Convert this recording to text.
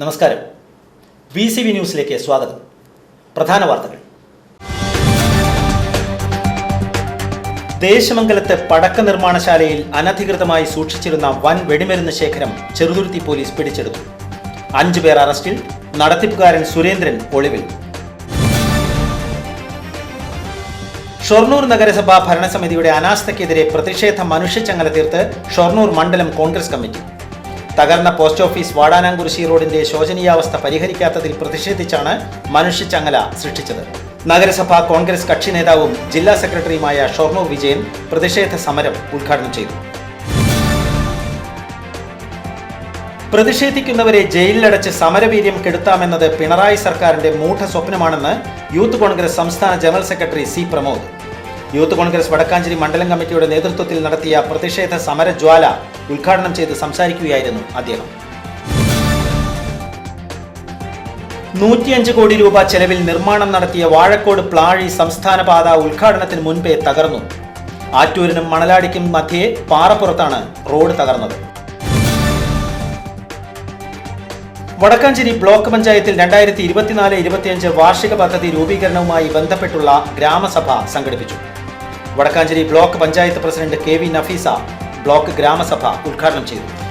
നമസ്കാരം. B C V ന്യൂസിലേക്ക് സ്വാഗതം. പ്രധാന വാർത്തകൾ. ദേശമംഗലത്ത് പടക്ക നിർമ്മാണശാലയിൽ അനധികൃതമായി സൂക്ഷിച്ചിരുന്ന വൻ വെടിമരുന്ന് ശേഖരം ചെറുതുരുത്തി പോലീസ് പിടിച്ചെടുത്തു. അഞ്ചു പേർ അറസ്റ്റിൽ നടത്തിപ്പുകാരൻ സുരേന്ദ്രൻ ഒളിവിൽ. ഷൊർണൂർ നഗരസഭാ ഭരണസമിതിയുടെ അനാസ്ഥയ്ക്കെതിരെ പ്രതിഷേധ മനുഷ്യച്ചങ്ങല തീർത്ത് ഷൊർണൂർ മണ്ഡലം കോൺഗ്രസ് കമ്മിറ്റി. തകർന്ന പോസ്റ്റ് ഓഫീസ് വാടാനാംകുറിശി റോഡിന്റെ ശോചനീയാവസ്ഥ പരിഹരിക്കാത്തതിൽ പ്രതിഷേധിച്ചാണ് മനുഷ്യച്ചങ്ങല സൃഷ്ടിച്ചത്. നഗരസഭാ കോൺഗ്രസ് കക്ഷി നേതാവും ജില്ലാ സെക്രട്ടറിയുമായ ഷൊർണൂർ വിജയൻ പ്രതിഷേധ സമരം ഉദ്ഘാടനം ചെയ്തു. പ്രതിഷേധിക്കുന്നവരെ ജയിലിലടച്ച് സമരവീര്യം കെടുത്താമെന്നത് പിണറായി സർക്കാരിന്റെ മൂഢ സ്വപ്നമാണെന്ന് യൂത്ത് കോൺഗ്രസ് സംസ്ഥാന general secretary C Pramod. Youth Congress Vadakkanchery മണ്ഡലം കമ്മിറ്റിയുടെ നേതൃത്വത്തിൽ നടത്തിയ പ്രതിഷേധ സമരജ്വാല ഉദ്ഘാടനം ചെയ്ത് സംസാരിക്കുകയായിരുന്നു അദ്ദേഹം. നൂറ്റിയഞ്ച് കോടി രൂപ ചെലവിൽ നിർമ്മാണം നടത്തിയ വാഴക്കോട് പ്ലാഴി സംസ്ഥാന പാത ഉദ്ഘാടനത്തിന് മുൻപേ തകർന്നു. ആറ്റൂരിനും മണലാടിക്കും മധ്യേ പാറപ്പുറത്താണ് റോഡ് തകർന്നത്. വടക്കാഞ്ചേരി ബ്ലോക്ക് പഞ്ചായത്തിൽ രണ്ടായിരത്തി ഇരുപത്തിനാല് ഇരുപത്തിയഞ്ച് വാർഷിക പദ്ധതി രൂപീകരണവുമായി ബന്ധപ്പെട്ടുള്ള ഗ്രാമസഭ സംഘടിപ്പിച്ചു. Vadakkanchery block panchayat president K V Nafeesa block ഗ്രാമസഭ ഉദ്ഘാടനം ചെയ്തു.